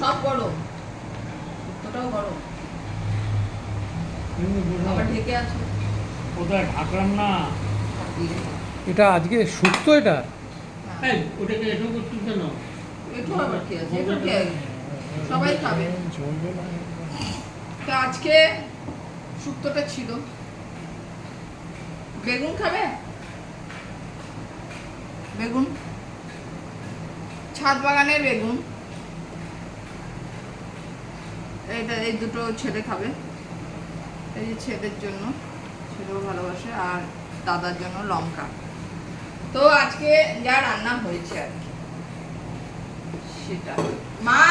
সব গরম। শুক্তটাও গরম। আবার ঢেকে আছে। কোথায়? ঢাকলাম না? এটা আজকে শুক্তো এটা? ওটাকে এসব করছিস কেন? একটু আবার কি আছে? একটু কি? সবাই খাবে। তো আজকে শুক্তোটা ছিল। বেগুন খাবে? বেগুন। ছাদ বাগানের বেগুন। এইটা এই দুটো ছেলে খাবে। এই যে ছেলের জন্য, ছেলেও ভালোবাসে আর দাদার জন্য লঙ্কা। তো আজকে যা রান্না হয়েছে আর কি, সেটা। মা!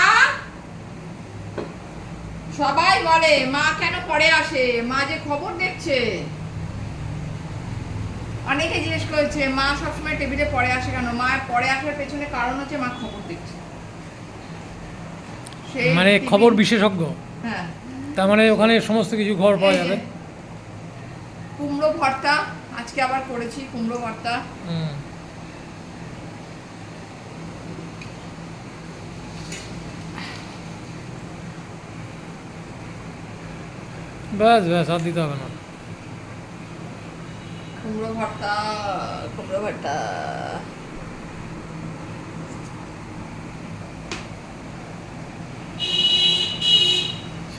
সবাই বলে, মা কেন পরে আসে? মা যে খবর দেখছে। অনেকে জিজ্ঞেস করেছে, মা সবসময় টেবিলে পরে আসে কেন? মা পরে আসার পেছনে কারণ হচ্ছে মা খবর দেখছে। মানে খবর বিশেষজ্ঞ। হ্যাঁ। তার মানে ওখানে সমস্ত কিছু খবর পাওয়া যাবে। কুমড়ো ভর্তা আজকে আবার করেছি কুমড়ো ভর্তা। ব্যাস ব্যাস আর দিতে হবে না। কুমড়ো ভর্তা কুমড়ো ভর্তা।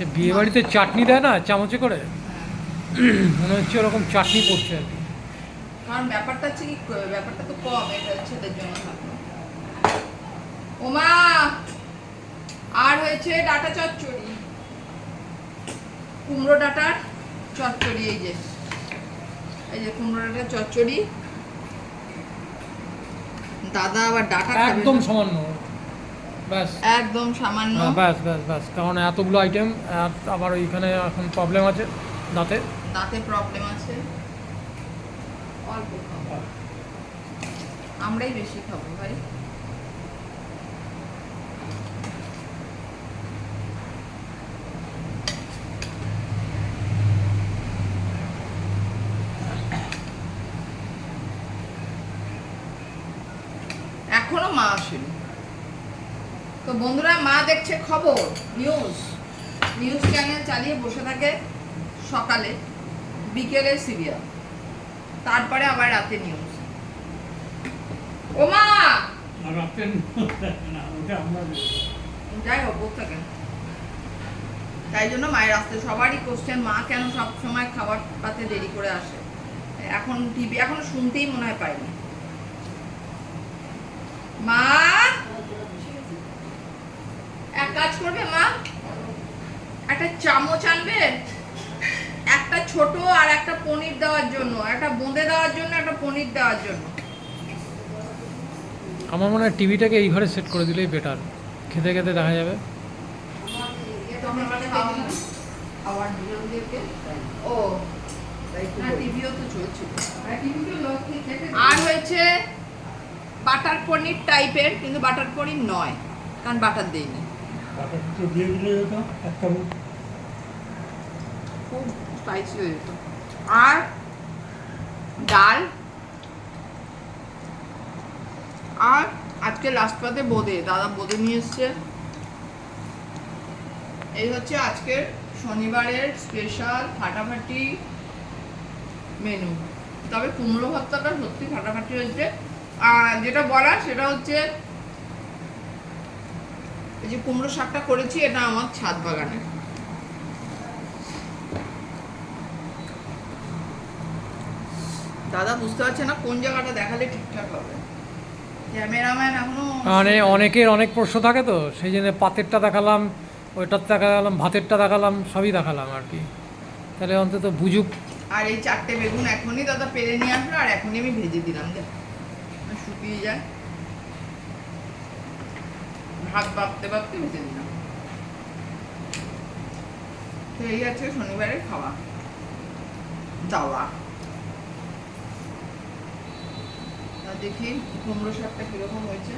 সে বিয়ে বাড়িতে চাটনি দেয় না চামচে করে? মনে হচ্ছে ওরকম চাটনি পড়ছে আর কি। কারণ ব্যাপারটা হচ্ছে কি ব্যাপারটা তো কম এটা ছেলের জন্য থাকল ওমা আর হয়েছে ডাটা চচ্চড়ি। কুমড়ো ডাটার চচ্চড়ি এই যে। এই যে কুমড়ো ডাটার চচ্চড়ি। দাদা আবার ডাটা একদম সামান্য। একদম সামান্য। হ্যাঁ, ব্যাস ব্যাস ব্যাস। কারণ এতগুলো আইটেম আবার ওইখানে এখন প্রবলেম আছে দাঁতে। দাঁতে প্রবলেম আছে। অল্প খাব। আমরাই বেশি খাব ভাই। এখনও মা আসেনি। তো বন্ধুরা মা দেখছে খবর নিউজ নিউজ চ্যানেল চালিয়ে বসে থাকে সকালে বিকেলে সিরিয়াল। তারপরে আবার রাতে নিউজ ও মা! আর রাত্রে না ওটা আমরা যাই হোক থাকেন তাই জন্য মায়ের আসতে সবারই কোশ্চেন মা কেন সব সময় খাবার পাতে দেরি করে আসে? এখন টিভি এখন শুনতেই মনে হয় পাইনি মা এক কাজ করবে মা? একটা চামচ আনবে একটা ছোট আর একটা পনির দেওয়ার জন্য একটা বোঁদে দেওয়ার জন্য একটা পনির দেওয়ার জন্য। আমার মনে হয় টিভিটাকে এই ঘরে সেট করে দিলেই বেটার খেতে খেতে দেখা যাবে। আর হয়েছে বাটার পনির টাইপের কিন্তু বাটার পনির নয় কারণ বাটার দেইনি। একটু দিয়ে দিলে হতো খুব স্পাইসি হয়ে যেত। আর ডাল। আর আজকে লাস্ট পাতে বোঁদে, দাদা বোঁদে নিয়ে এসছে। এই হচ্ছে আজকের শনিবারের স্পেশাল ফাটাফাটি মেনু তবে কুমড়ো ভর্তাটা সত্যি ফাটাফাটি হয়েছে। আর যেটা বলার সেটা হচ্ছে এই যে কুমড়ো শাকটা করেছি এটা আমার ছাদ বাগানে। দাদা বুঝতে পারছে না কোন জায়গাটা দেখালে ঠিকঠাক হবে। ক্যামেরাম্যান এখনও মানে অনেকের অনেক প্রশ্ন থাকে তো সেই জন্য পাতেরটা দেখালাম ওইটার দেখালাম ভাতেরটা দেখালাম সবই দেখালাম আর কি। তাহলে অন্তত বুঝুক। আর এই চারটে বেগুন এখনই দাদা পেরে নিয়ে আসলো আর এখনই আমি ভেজে দিলাম দেখ। শুকিয়ে যায়। ভাত ভাবতে ভাবতে ভেজে দিলাম তো এই আছে শনিবারের খাওয়া। দাওয়া। দেখি কুমড়ো শাকটা কীরকম হয়েছে।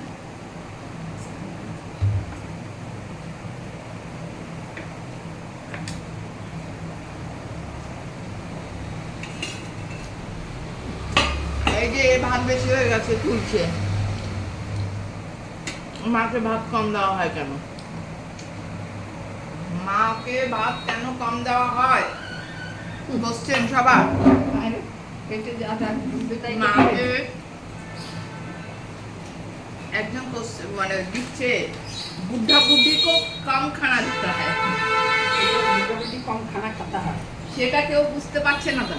এই যে ভাত বেশি হয়ে গেছে, তুলছে। মাকে ভাত কম দেওয়া হয় কেন? মাকে ভাত কেন কম দেওয়া হয়? কোশ্চেন সবার মাকে একজন মানে দিচ্ছে বুদ্ধা বুদ্ধি কো কম খানা দিতে হয়। মোটামুটি কম খানা খাতা হয়। সেটা কেউ বুঝতে পারছে না তো।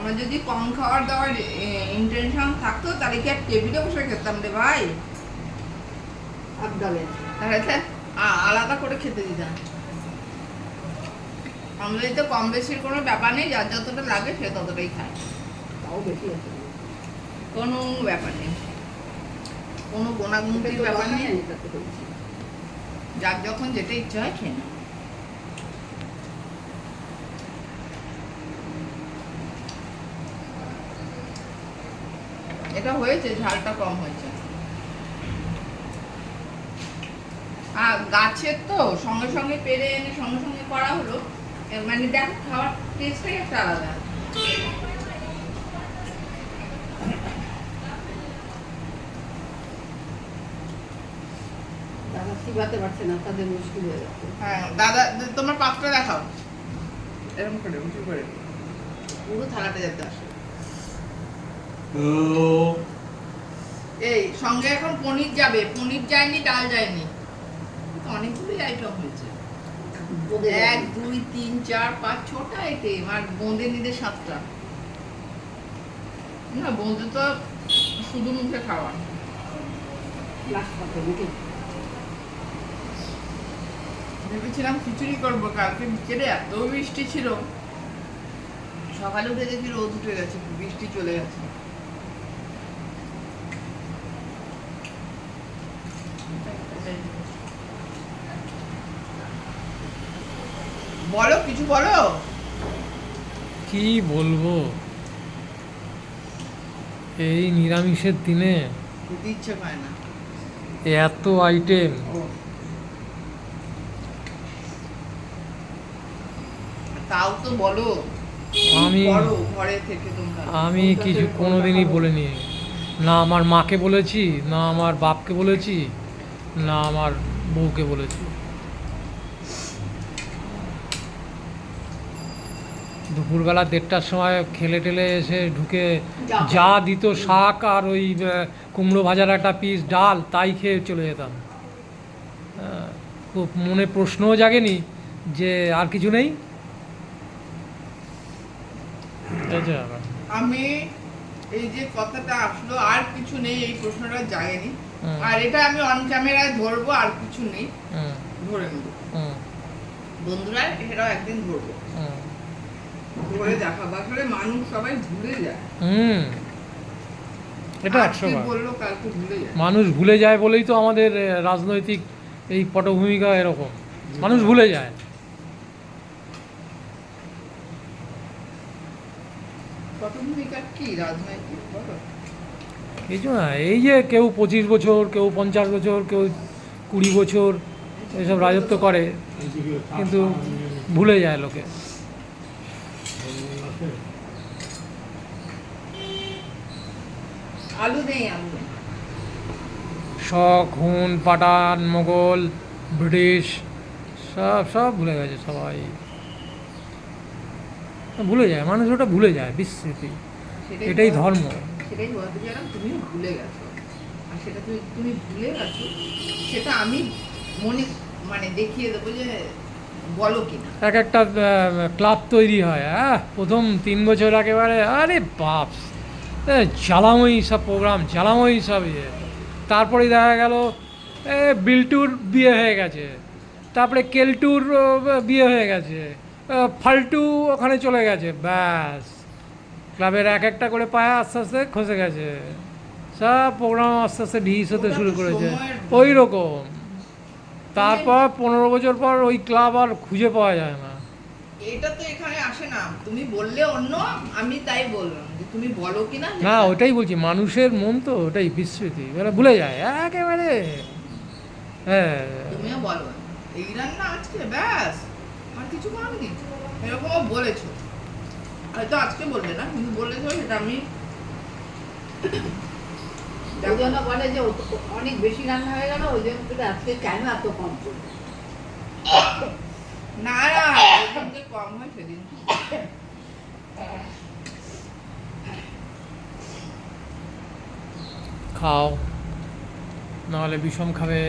আমরা যদি কম খাওয়ার দাওয়ার ইন্টেনশন থাকতো তাহলে কি আর টেবিলে বসে খেতাম রে ভাই? আবদালে। তাহলে আলাদা করে খেতে দিতাম। আমরা তো কম বেশির কোনো ব্যাপার নেই যার যতটা লাগে সে ততটাই খায়। তাও বেশি আছে। কোনো ব্যাপার নেই। কোনো গোনাগুনতির পেটে ব্যাপার নেই। নেই যার যখন যেটা ইচ্ছা হয় খেয়ে নেয়। এটা হয়েছে ঝালটা কম হয়েছে। আর গাছের তো সঙ্গে সঙ্গে পেরে এনে সঙ্গে সঙ্গে করা হলো। মানে দেখো খাওয়ার টেস্টটাই একটা আলাদা। চিবাতে পারছে না তাদের মুশকিল হয়ে যাচ্ছে। হ্যাঁ দাদা তোমার পাত্রটা দেখাও। এরকম করে উঁচু করে। পুরো থালাটা যাতে আসে। এই সঙ্গে এখন পনির যাবে। পনির যায়নি ডাল যায়নি। তো অনেকগুলোই আইটেম হয়েছে। এক দুই তিন চার পাঁচ ছটা আইটেম আর বোঁদে নিতে সাতটা। না বোঁদে তো শুধু মুখে খাওয়া। ভেবেছিলাম খিচুড়ি করব কালকে বিকেলে এত বৃষ্টি ছিল। সকালে উঠে দেখি রোদ উঠে গেছে বৃষ্টি চলে গেছে। বলো কিছু বলো। কি বলব? এই নিরামিষের দিনে খেতে ইচ্ছে পায় না। এত আইটেম তাও তো বলো আমি- ঘরে থেকে তোমরা। আমি কিছু কোনোদিনই বলিনি। না আমার মাকে বলেছি না আমার বাপকে বলেছি না আমার বউকে বলেছি। দুপুরবেলা দেড়টার সময় খেলে টেলে এসে ঢুকে যা দিত শাক আর ওই কুমড়ো ভাজার একটা পিস ডাল তাই খেয়ে চলে যেতাম। খুব মনে প্রশ্নও জাগেনি যে আর কিছু নেই। আমি এই যে কথাটা আসলো আর কিছু নেই এই প্রশ্নটা জাগেনি। আর এটা আমি অন ক্যামেরায় ধরবো আর কিছু নেই ধরে নেব। বন্ধুরা এটাও একদিন ধরবো। ধরে মানুষ সবাই ভুলে যায়। হুম। এটা একশো মানুষ ভুলে যায় বলেই তো আমাদের রাজনৈতিক এই পটভূমিকা এরকম। মানুষ ভুলে যায়? কিছু না এই যে কেউ পঁচিশ বছর কেউ পঞ্চাশ বছর কেউ কুড়ি বছর এসব রাজত্ব করে। কিন্তু ভুলে যায় লোকে। আলু নেই আলু। শখ হুন পাঠান মোগল ব্রিটিশ সব সব ভুলে গেছে সবাই। ভুলে যায় মানুষ ওটা ভুলে যায় বিস্মৃতি। এটাই ধর্ম। সেটাই বলতে চাইলাম তুমি ভুলে গেছো। আর সেটা তুমি তুমি ভুলে গেছো সেটা আমি মনে মানে দেখিয়ে দেবো যে বলো কিনা। এক একটা ক্লাব তৈরি হয় হ্যাঁ? প্রথম তিন বছর একেবারে আরে বাপ জ্বালাময়ী সব প্রোগ্রাম জ্বালাময়ী সব ইয়ে। তারপরে দেখা গেল এ বিল্টুর বিয়ে হয়ে গেছে। তারপরে কেলটুর বিয়ে হয়ে গেছে। ফাল্টু ওখানে চলে গেছে ব্যাস। ক্লাবের এক একটা করে পায়ে আস্তে আস্তে খসে গেছে। সব প্রোগ্রাম আস্তে আস্তে ঢিস হতে শুরু করেছে। ওই রকম। তারপর পনেরো বছর পর ওই ক্লাব আর খুঁজে পাওয়া যায় না। এটা তো এখানে আসে না। তুমি বললে অন্য আমি তাই বললাম যে তুমি বলো কিনা না ওটাই বলছি মানুষের মন তো ওটাই বিস্মৃতি। মানে ভুলে যায় একেবারে। হ্যাঁ। তুমিও বলো। এই রান্না আজকে ব্যাস। আর কিছু করনি এরকমও বলেছ। হয়তো আজকে বললে না কিন্তু বলেছ সেটা আমি ওই জন্য বলে যে অনেক বেশি রান্না হয়ে গেল ওই জন্য আজকে কেন এত কম না না। কম হয় সেদিন খাও। নাহলে বিষম খাবে।